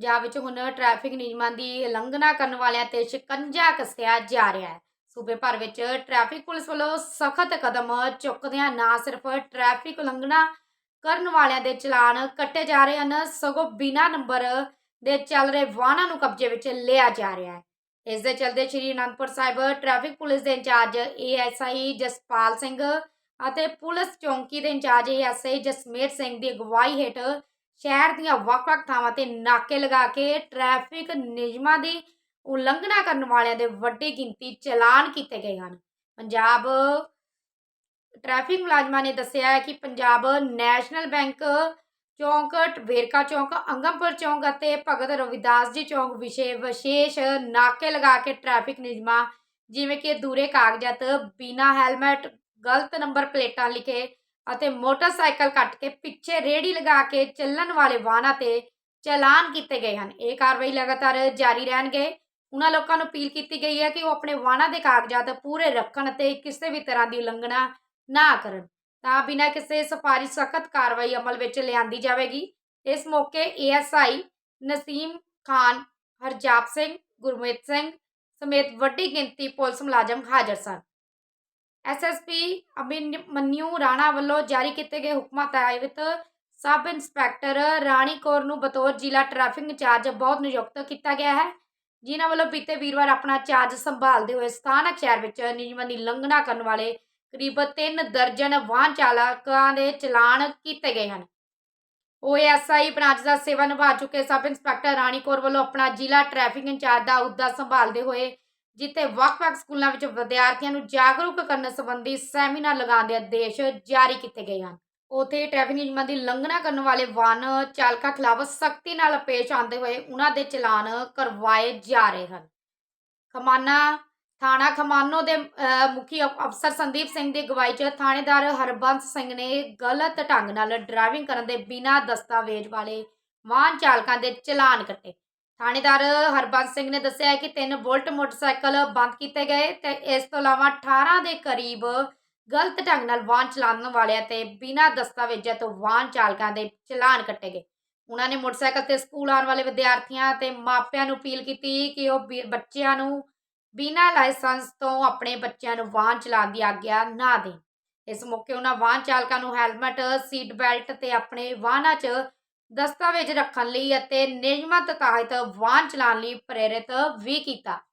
ਪੰਜਾਬ ਵਿੱਚ ਹੁਣ ਟ੍ਰੈਫਿਕ ਨਿਯਮਾਂ ਦੀ ਉਲੰਘਣਾ ਕਰਨ ਵਾਲਿਆਂ ਤੇ ਸ਼ਿਕੰਜਾ ਕੱਸਿਆ ਜਾ ਰਿਹਾ ਹੈ। ਸੂਬੇ ਭਰ ਵਿੱਚ ਟ੍ਰੈਫਿਕ ਪੁਲਿਸ ਵੱਲੋਂ ਸਖਤ ਕਦਮ ਚੁੱਕਦਿਆਂ ਨਾ ਸਿਰਫ ਟ੍ਰੈਫਿਕ ਉਲੰਘਣਾ ਕਰਨ ਵਾਲਿਆਂ ਦੇ ਚਲਾਨ ਕੱਟੇ ਜਾ ਰਹੇ ਹਨ, ਸਗੋਂ ਬਿਨਾਂ ਨੰਬਰ ਦੇ ਚੱਲ ਰਹੇ ਵਾਹਨਾਂ ਨੂੰ ਕਬਜ਼ੇ ਵਿੱਚ ਲਿਆ ਜਾ ਰਿਹਾ ਹੈ। ਇਸ ਦੇ ਚਲਦੇ ਸ਼੍ਰੀ ਅਨੰਦਪੁਰ ਸਾਹਿਬ ਟ੍ਰੈਫਿਕ ਪੁਲਿਸ ਦੇ ਇੰਚਾਰਜ ਏਐਸਆਈ ਜਸਪਾਲ ਸਿੰਘ ਅਤੇ ਪੁਲਿਸ ਚੌਂਕੀ ਦੇ ਇੰਚਾਰਜ ਏਐਸਆਈ ਜਸਮੇਰ ਸਿੰਘ ਦੀ ਅਗਵਾਈ ਹੇਠ ਸ਼ਹਿਰ ਦੀਆਂ ਵੱਖ-ਵੱਖ ਥਾਵਾਂ ਤੇ ਨਾਕੇ ਲਗਾ ਕੇ ਟ੍ਰੈਫਿਕ ਨਿਯਮਾਂ ਦੀ ਉਲੰਘਣਾ ਕਰਨ ਵਾਲਿਆਂ ਦੇ ਵੱਡੀ ਗਿਣਤੀ ਚਲਾਨ ਕੀਤੇ ਗਏ ਹਨ। ਪੰਜਾਬ ਟ੍ਰੈਫਿਕ ਮੁਲਾਜ਼ਮਾਂ ਨੇ ਦੱਸਿਆ ਹੈ ਕਿ ਪੰਜਾਬ ਨੈਸ਼ਨਲ ਬੈਂਕ ਚੌਂਕ, ਵੇਰਕਾ ਚੌਂਕ, ਅੰਗਮਪੁਰ ਚੌਂਕ ਅਤੇ ਭਗਤ ਰਵਿਦਾਸ ਜੀ ਚੌਂਕ ਵਿਸ਼ੇ ਵਿਸ਼ੇਸ਼ ਨਾਕੇ ਲਗਾ ਕੇ ਟ੍ਰੈਫਿਕ ਨਿਯਮਾਂ ਜਿਵੇਂ ਕਿ ਦੂਰੇ ਕਾਗਜ਼ਾਤ, ਬਿਨਾ ਹੈਲਮਟ ਗਲਤ ਨੰਬਰ ਪਲੇਟਾਂ ਲਿਖੇ ਅਤੇ ਮੋਟਰਸਾਈਕਲ ਕੱਟ ਕੇ ਪਿੱਛੇ ਰੇੜੀ ਲਗਾ ਕੇ ਚੱਲਣ ਵਾਲੇ ਵਾਹਨਾਂ ਤੇ ਚਲਾਨ ਕੀਤੇ ਗਏ ਹਨ। ਇਹ ਕਾਰਵਾਈ ਲਗਾਤਾਰ ਜਾਰੀ ਰਹਿਣਗੇ। ਉਹਨਾਂ ਲੋਕਾਂ ਨੂੰ ਅਪੀਲ ਕੀਤੀ ਗਈ ਹੈ ਕਿ ਉਹ ਆਪਣੇ ਵਾਹਨਾਂ ਦੇ ਕਾਗਜ਼ਾਤ ਪੂਰੇ ਰੱਖਣ ਅਤੇ ਕਿਸੇ ਵੀ ਤਰ੍ਹਾਂ ਦੀ ਉਲੰਘਣਾ ਨਾ ਕਰਨ। ਤਾਂ ਬਿਨਾਂ ਕਿਸੇ ਸਫਾਰੀ ਸਖਤ ਕਾਰਵਾਈ ਅਮਲ ਵਿੱਚ ਲਿਆਂਦੀ ਜਾਵੇਗੀ। ਇਸ ਮੌਕੇ ਏਐਸਆਈ ਨਸੀਮ ਖਾਨ, ਹਰਜਾਪ ਸਿੰਘ, ਗੁਰਮੀਤ ਸਿੰਘ ਸਮੇਤ ਵੱਡੀ ਗਿਣਤੀ ਪੁਲਿਸ ਮੁਲਾਜ਼ਮ ਹਾਜ਼ਰ ਸਨ। ਐਸਐਸਪੀ ਅਭਿਮਨਿਊ ਰਾਣਾ ਵੱਲੋਂ ਜਾਰੀ ਕੀਤੇ ਗਏ ਹੁਕਮਾਂ ਤਹਿਤ ਸਬ ਇੰਸਪੈਕਟਰ ਰਾਣੀ ਕੌਰ ਨੂੰ ਬਤੌਰ ਜ਼ਿਲ੍ਹਾ ਟ੍ਰੈਫਿਕ ਇੰਚਾਰਜ ਬਹੁਤ ਨਿਯੁਕਤ ਕੀਤਾ ਗਿਆ ਹੈ। ਜਿਨ੍ਹਾਂ ਵੱਲੋਂ ਬੀਤੇ ਵੀਰਵਾਰ ਆਪਣਾ ਚਾਰਜ ਸੰਭਾਲਦੇ ਹੋਏ ਸਥਾਨਕ ਸ਼ਹਿਰ ਵਿੱਚ ਨਿਯਮਾਂ ਦੀ ਉਲੰਘਣਾ ਕਰਨ ਵਾਲੇ ਕਰੀਬ 3 ਦਰਜਨ ਵਾਹਨ ਚਾਲਕਾਂ ਦੇ ਚਲਾਨ ਕੀਤੇ ਗਏ ਹਨ। ਓਐਸਆਈ ਬ੍ਰਾਂਚ ਦਾ ਸੇਵਾ ਨਿਭਾ ਚੁੱਕੇ ਸਬ ਇੰਸਪੈਕਟਰ ਰਾਣੀ ਕੌਰ ਵੱਲੋਂ ਆਪਣਾ ਜ਼ਿਲ੍ਹਾ ਟ੍ਰੈਫਿਕ ਇੰਚਾਰਜ ਦਾ ਅਹੁਦਾ ਸੰਭਾਲਦੇ ਹੋਏ ਜਿੱਥੇ ਵੱਖ-ਵੱਖ ਸਕੂਲਾਂ ਵਿੱਚ ਵਿਦਿਆਰਥੀਆਂ ਨੂੰ ਜਾਗਰੂਕ ਕਰਨ ਸੰਬੰਧੀ ਸੈਮੀਨਾਰ ਲਗਾਉਣ ਦੇ ਆਦੇਸ਼ ਜਾਰੀ ਕੀਤੇ ਗਏ ਹਨ। ਉਥੇ ਟ੍ਰੈਫਿਕ ਨਿਯਮਾਂ ਦੀ ਉਲੰਘਣਾ ਕਰਨ ਵਾਲੇ ਵਾਹਨ ਚਾਲਕਾਂ ਖਿਲਾਫ ਸਖਤੀ ਨਾਲ ਪੇਸ਼ ਆਉਂਦੇ ਹੋਏ ਉਹਨਾਂ ਦੇ ਚਲਾਨ ਕਰਵਾਏ ਜਾ ਰਹੇ ਹਨ। ਖਮਾਨਾ ਥਾਣਾ ਖਮਾਨੋ ਦੇ ਅਹ, ਮੁਖੀ ਅਫਸਰ ਸੰਦੀਪ ਸਿੰਘ ਦੀ ਅਗਵਾਈ 'ਚ ਥਾਣੇਦਾਰ ਹਰਬੰਸ ਸਿੰਘ ਨੇ ਗਲਤ ਢੰਗ ਨਾਲ ਡਰਾਈਵਿੰਗ ਕਰਨ ਦੇ ਬਿਨਾਂ ਦਸਤਾਵੇਜ਼ ਵਾਲੇ ਵਾਹਨ ਚਾਲਕਾਂ ਦੇ ਚਲਾਨ ਕੱਟੇ। ਥਾਣੇਦਾਰ ਹਰਬੰਸ ਸਿੰਘ ਨੇ ਦੱਸਿਆ ਕਿ ਤਿੰਨ ਬੁਲਟ ਮੋਟਰਸਾਈਕਲ ਬੰਦ ਕੀਤੇ ਗਏ ਤੇ ਇਸ ਤੋਂ ਇਲਾਵਾ 18 ਦੇ ਕਰੀਬ ਗਲਤ ਢੰਗ ਨਾਲ ਵਾਹਨ ਚਲਾਉਣ ਵਾਲਿਆਂ ਤੇ ਬਿਨਾਂ ਦਸਤਾਵੇਜ਼ਾਂ ਤੋਂ ਵਾਹਨ ਚਾਲਕਾਂ ਦੇ ਚਲਾਨ ਕੱਟੇ ਗਏ। ਉਹਨਾਂ ਨੇ ਮੋਟਰਸਾਈਕਲ ਤੇ ਸਕੂਲ ਆਉਣ ਵਾਲੇ ਵਿਦਿਆਰਥੀਆਂ ਤੇ ਮਾਪਿਆਂ ਨੂੰ ਅਪੀਲ ਕੀਤੀ ਕਿ ਉਹ ਵੀ- ਬੱਚਿਆਂ ਨੂੰ ਬਿਨਾਂ ਲਾਇਸੈਂਸ ਤੋਂ ਆਪਣੇ ਬੱਚਿਆਂ ਨੂੰ ਵਾਹਨ ਚਲਾਉਣ ਦੀ ਆਗਿਆ ਨਾ ਦੇਣ। ਇਸ ਮੌਕੇ ਉਹਨਾਂ ਵਾਹਨ ਚਾਲਕਾਂ ਨੂੰ ਹੈਲਮਟ, ਸੀਟ ਬੈਲਟ ਤੇ ਆਪਣੇ ਵਾਹਨਾਂ 'ਚ ਦਸਤਾਵੇਜ਼ ਰੱਖਣ ਲਈ ਅਤੇ ਨਿਯਮਾਂ ਤਹਿਤ ਵਾਹਨ ਚਲਾਉਣ ਲਈ ਪ੍ਰੇਰਿਤ ਵੀ ਕੀਤਾ।